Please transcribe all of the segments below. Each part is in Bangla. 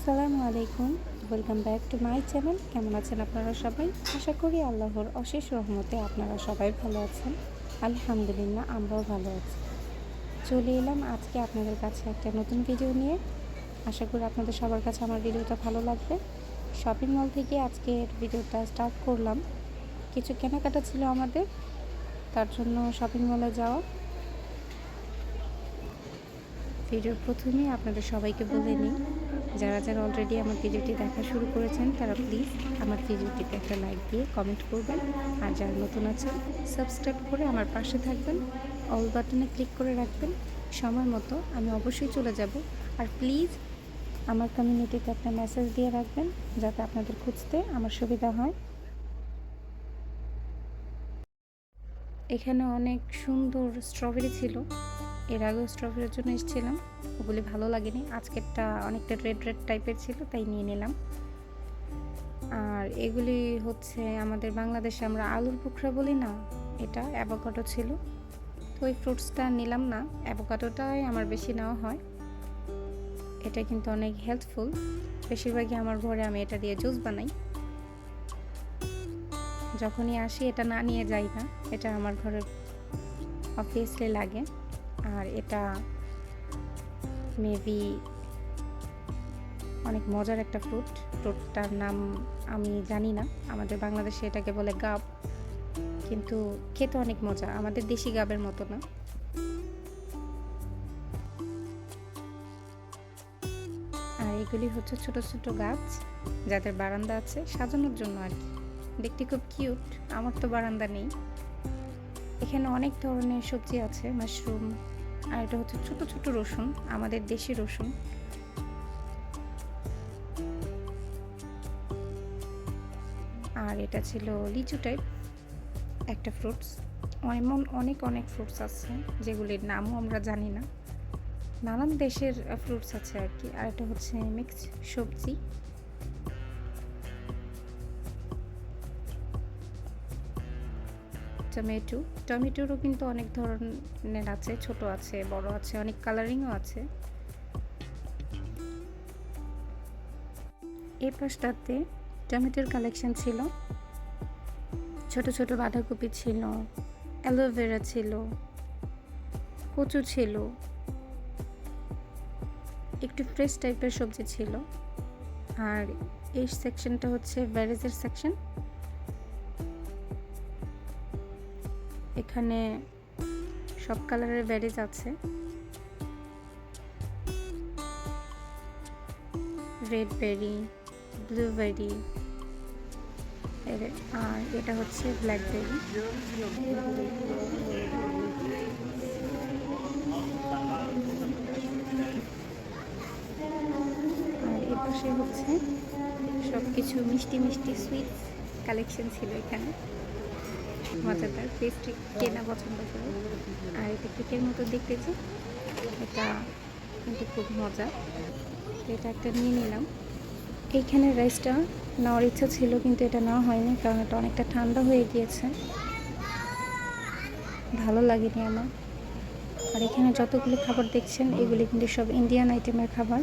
আসসালামু আলাইকুম। Welcome back to my channel কেমন আছেন আপনারা সবাই? আশা করি আল্লাহর অশেষ রহমতে আপনারা সবাই ভালো আছেন। আলহামদুলিল্লাহ, আমরাও ভালো আছি। চলে এলাম আজকে আপনাদের কাছে একটা নতুন ভিডিও নিয়ে। আশা করি আপনাদের সবার কাছে আমার ভিডিওটা ভালো লাগবে। শপিং মল থেকে আজকের ভিডিওটা স্টার্ট করলাম। কিছু কেনাকাটা ছিল আমাদের। তার জন্য শপিং মলে যাওয়া। ভিডিওর প্রথমেই আপনাদের সবাইকে বলে নিই। যারা যারা অলরেডি আমার ভিডিওটি দেখা শুরু করেছেন, তারা প্লিজ আমার ভিডিওটিতে একটা লাইক দিয়ে কমেন্ট করবেন। আর যারা নতুন আছেন সাবস্ক্রাইব করে আমার পাশে থাকবেন। অল বাটনে ক্লিক করে রাখবেন। সময় মতো আমি অবশ্যই চলে যাব। আর প্লিজ আমার কমিউনিটিতে একটা মেসেজ দিয়ে রাখবেন, যাতে আপনাদের খুঁজতে আমার সুবিধা হয়। এখানে অনেক সুন্দর স্ট্রবেরি ছিল। এর আগেও স্ট্রবেরির জন্য এসেছিলাম। ওগুলি ভালো লাগেনি। আজকেরটা অনেকটা রেড রেড টাইপের ছিল, তাই নিয়ে নিলাম। আর এগুলি হচ্ছে আমাদের বাংলাদেশে আমরা আলুর পুখরা বলি না, এটা অ্যাভোকাডো ছিল। তো ওই ফ্রুটসটা নিলাম না অ্যাভোকাডোটাই আমার বেশি নেওয়া হয়। এটা কিন্তু অনেক হেল্পফুল বেশিরভাগই আমার ঘরে আমি এটা দিয়ে জুস বানাই। যখনই আসি, এটা না নিয়ে যাই না, এটা আমার ঘরে অবভিয়াসলি লাগে। আর এটা মেবি অনেক মজার একটা ফ্রুট ফ্রুটটার নাম আমি জানি না। আমাদের বাংলাদেশে এটাকে বলে গাব। কিন্তু খেতে অনেক মজা। আমাদের দেশি গাবের মতো না। আর এগুলি হচ্ছে ছোট ছোট গাছ। যাদের বারান্দা আছে সাজানোর জন্য আর কি। দেখতে খুব কিউট আমার তো বারান্দা নেই। এখানে অনেক ধরনের সবজি আছে। মাশরুম আর এটা হচ্ছে ছোট ছোট রসুন, আমাদের দেশি রসুন। আর এটা ছিল লিচু টাইপ একটা ফ্রুটস এমন অনেক অনেক ফ্রুটস আছে যেগুলির নামও আমরা জানি না। নানান দেশের ফ্রুটস আছে আর কি। আর এটা হচ্ছে মিক্সড সবজি। টমেটো। টমেটোরও কিন্তু অনেক ধরনের আছে, ছোট আছে, বড় আছে, অনেক কালারিংও আছে। এই পাশটাতে টমেটোর কালেকশন ছিল। ছোট ছোট বাঁধাকপি ছিল অ্যালোভেরা ছিল, কচু ছিল, একটু ফ্রেশ টাইপের সবজি ছিল। আর এই সেকশনটা হচ্ছে ভ্যারেজের সেকশন এখানে সব কালারের ব্যারেজ আছে। রেড বেরি ব্লুবেরি আর এটা হচ্ছে ব্ল্যাকবেরি আর এ পাশে হচ্ছে সব কিছু মিষ্টি মিষ্টি সুইটস কালেকশন ছিল এখানে। মজাদার পেস্ট্রি কেনা পছন্দ করে। আর এটা কেকের মতো দেখতে দেখতেছি। এটা কিন্তু খুব মজা। তো এটা একটা নিয়ে নিলাম। এইখানে রাইসটা নেওয়ার ইচ্ছা ছিল কিন্তু এটা নেওয়া হয়নি কারণ এটা অনেকটা ঠান্ডা হয়ে গিয়েছে। ভালো লাগেনি আমার। আর এখানে যতগুলো খাবার দেখছেন এগুলি কিন্তু সব ইন্ডিয়ান আইটেমের খাবার।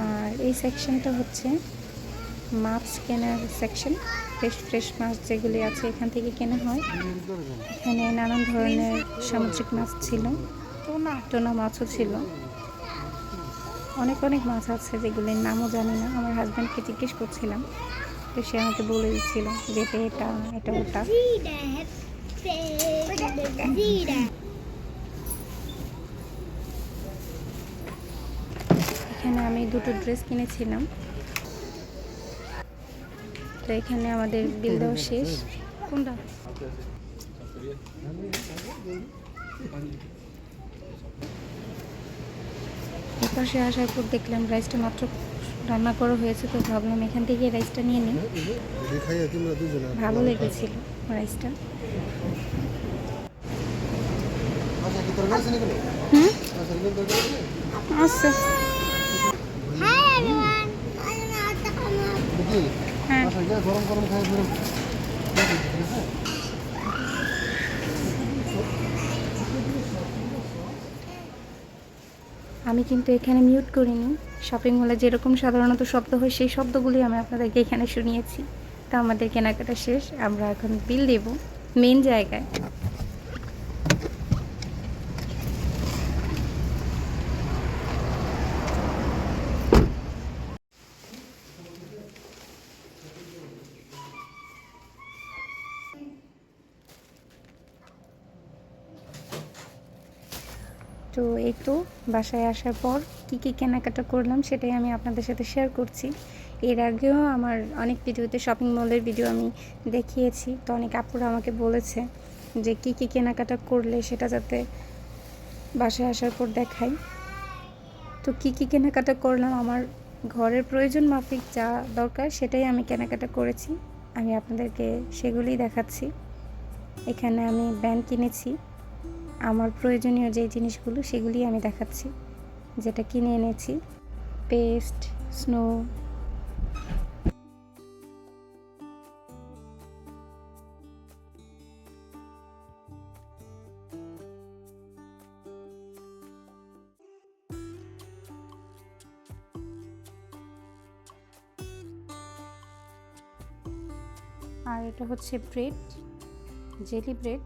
আর এই সেকশনটা হচ্ছে মাছ কেনার সেকশন ফ্রেশ ফ্রেশ মাছ যেগুলি আছে এখান থেকে কেনা হয়। এখানে নানান ধরনের সামুদ্রিক মাছ ছিল টোনা। মাছও ছিল। অনেক অনেক মাছ আছে যেগুলির নামও জানি না আমার হাজব্যান্ডকে জিজ্ঞেস করছিলাম তো সে আমাকে বলে দিচ্ছিল যে এটা এটা ওটা। এখানে আমি দুটো ড্রেস কিনেছিলাম। তো এখানে আমাদের বিল দেওয়া শেষ। কোনটা? এপাশে আসার পর দেখলাম রাইসটা মাত্র রান্না করা হয়েছে, তো ভাবলাম এখান থেকে রাইসটা নিয়ে নিই। ভালো লেগেছিল রাইসটা। আচ্ছা। হ্যাঁ। গরম গরম খাই গরম। আমি কিন্তু এখানে মিউট করিনি। শপিং মলে যেরকম সাধারণত শব্দ হয় সেই শব্দগুলি আমি আপনাদেরকে এখানে শুনিয়েছি। তা আমাদের কেনাকাটা শেষ। আমরা এখন বিল দেব। মেন জায়গায়। তো এই তো, বাসায় আসার পর কী কী কেনাকাটা করলাম সেটাই আমি আপনাদের সাথে শেয়ার করছি। এর আগেও আমার অনেক ভিডিওতে শপিং মলের ভিডিও আমি দেখিয়েছি, তো অনেক আপুরা আমাকে বলেছে যে কী কী কেনাকাটা করলে সেটা যাতে বাসায় আসার পর দেখাই তো কী কী কেনাকাটা করলাম, আমার ঘরের প্রয়োজন মাফিক যা দরকার সেটাই আমি কেনাকাটা করেছি। আমি আপনাদেরকে সেগুলিই দেখাচ্ছি। এখানে আমি ব্যান্ড কিনেছি। আমার প্রয়োজনীয় যে জিনিসগুলো সেগুলি আমি দেখাচ্ছি। যেটা কিনে এনেছি। Paste, snow. আর এটা হচ্ছে ব্রেড, জেলি ব্রেড।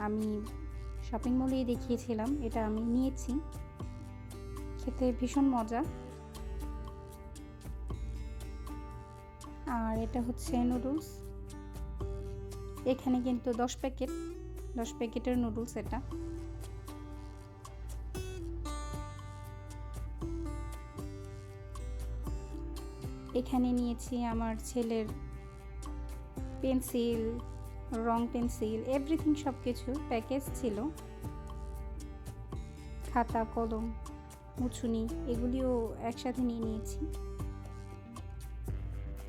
আমি শপিং মলেই দেখিয়েছিলাম, এটা আমি নিয়েছি। খেতে ভীষণ মজা। আর এটা হচ্ছে নুডলস এখানে কিন্তু দশ প্যাকেট, দশ প্যাকেটের নুডলস এটা। এখানে নিয়েছি আমার ছেলের পেন্সিল রং পেন্সিল এভরিথিং সব কিছু প্যাকেজ ছিল। খাতা, কলম মুছুনি এগুলিও একসাথে নিয়ে নিয়েছি।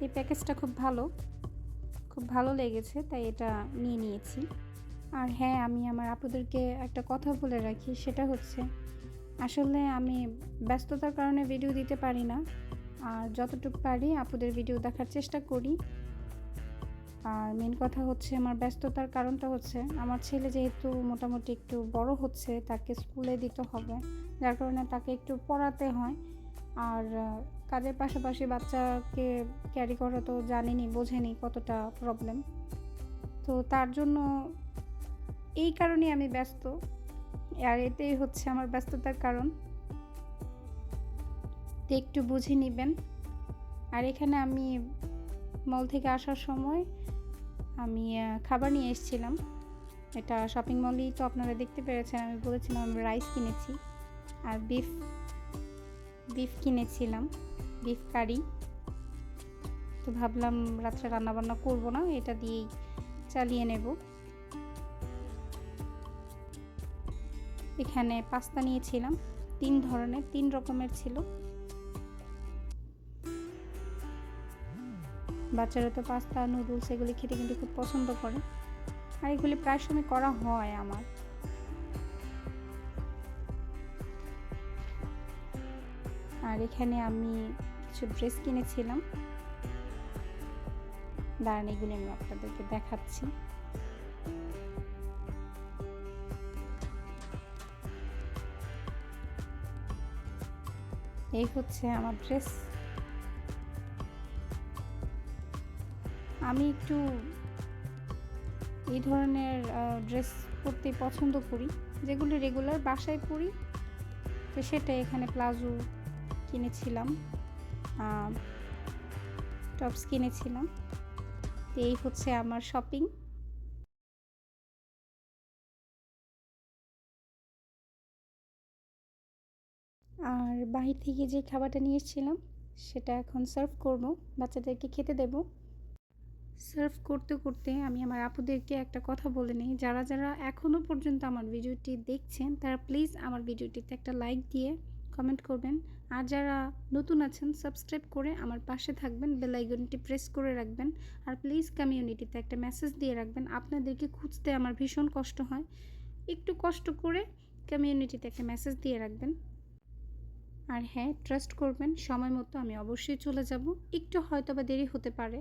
এই প্যাকেজটা খুব ভালো খুব ভালো লেগেছে, তাই এটা নিয়ে নিয়েছি। আর হ্যাঁ আমি আমার আপুদেরকে একটা কথা বলে রাখি, সেটা হচ্ছে, আসলে আমি ব্যস্ততার কারণে ভিডিও দিতে পারি না। আর যতটুকু পারি, আপুদের ভিডিও দেখার চেষ্টা করি। আর মেন কথা হচ্ছে আমার ব্যস্ততার কারণটা হচ্ছে আমার ছেলে যেহেতু মোটামুটি একটু বড় হচ্ছে, তাকে স্কুলে দিতে হবে। যার কারণে তাকে একটু পড়াতে হয়। আর কাজের পাশাপাশি বাচ্চাকে ক্যারি করা তো জানিনি, বোঝেনি কতটা প্রবলেম তো তার জন্য এই কারণেই আমি ব্যস্ত। আর এতেই হচ্ছে আমার ব্যস্ততার কারণ। একটু বুঝে নেবেন। আর এখানে আমি মল থেকে আসার সময় আমি খাবার নিয়ে এসেছিলাম। এটা শপিং মলেই তো আপনারা দেখতে পেরেছেন, আমি বলেছিলাম আমি রাইস কিনেছি আর বিফ বিফ কিনেছিলাম বিফ কারি তো ভাবলাম রাত্রে রান্নাবান্না করব না, এটা দিয়েই চালিয়ে নেব। এখানে পাস্তা নিয়েছিলাম, তিন ধরনের, তিন রকমের ছিল। বাচ্চারা তো পাস্তা, নুডলস এগুলি খেতে কিন্তু খুব পছন্দ করে। আর এগুলি প্রায় সময় করা হয় আমার। আর এখানে আমি কিছু ড্রেস কিনেছিলাম। দাঁড়ান, এগুলি আমি আপনাদেরকে দেখাচ্ছি। এই হচ্ছে আমার ড্রেস। আমি একটু এই ধরনের ড্রেস পরতে পছন্দ করি, যেগুলো রেগুলার বাসায় পরি। তো সেটা এখানে প্লাজো কিনেছিলাম টপস কিনেছিলাম। তো এই হচ্ছে আমার শপিং আর বাহির থেকে যে খাবারটা নিয়ে এসেছিলাম, সেটা এখন সার্ভ করব, বাচ্চাদেরকে খেতে দেবো। সার্ভ করতে করতে আমি আমার আপুদেরকে একটা কথা বলে নিই। যারা যারা এখনও পর্যন্ত আমার ভিডিওটি দেখছেন, তারা প্লিজ আমার ভিডিওটিতে একটা লাইক দিয়ে কমেন্ট করবেন। আর যারা নতুন আছেন সাবস্ক্রাইব করে আমার পাশে থাকবেন বেল আইকনটি প্রেস করে রাখবেন। আর প্লিজ কমিউনিটিতে একটা মেসেজ দিয়ে রাখবেন। আপনাদেরকে খুঁজতে আমার ভীষণ কষ্ট হয়। একটু কষ্ট করে কমিউনিটিতে একটা মেসেজ দিয়ে রাখবেন। আর হ্যাঁ ট্রাস্ট করবেন, সময় মতো আমি অবশ্যই চলে যাব। একটু হয়তো বা দেরি হতে পারে।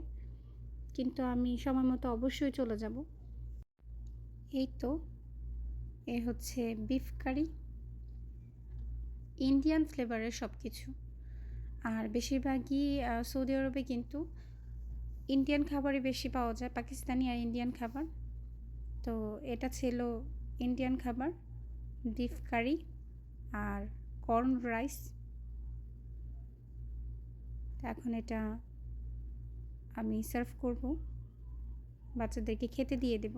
কিন্তু আমি সময় মতো অবশ্যই চলে যাব। এই তো, এ হচ্ছে বিফ কারি ইন্ডিয়ান ফ্লেভারের সব কিছু আর বেশিরভাগই সৌদি আরবে কিন্তু ইন্ডিয়ান খাবারই বেশি পাওয়া যায়, পাকিস্তানি আর ইন্ডিয়ান খাবার। তো এটা ছিল ইন্ডিয়ান খাবার বিফ কারি আর কর্ন রাইস এখন এটা আমি সার্ভ করব। বাচ্চাদেরকে খেতে দিয়ে দেব।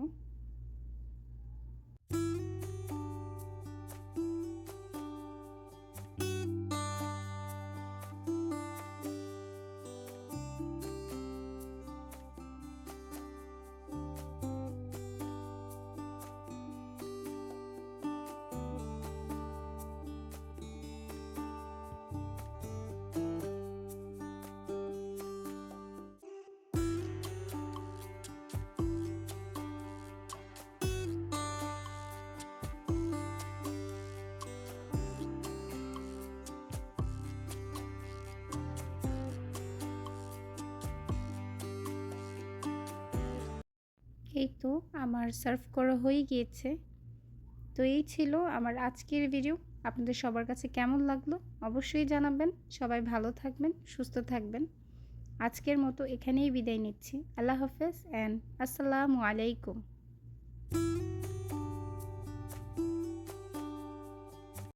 এই তো আমার সার্ভ করা হয়ে গিয়েছে। তো এই ছিল আমার আজকের ভিডিও আপনাদের সবার কাছে কেমন লাগল অবশ্যই জানাবেন। সবাই ভালো থাকবেন, সুস্থ থাকবেন। আজকের মতো এখানেই বিদায় নিচ্ছি। আল্লাহ হাফেজ অ্যান্ড আসসালামু আলাইকুম।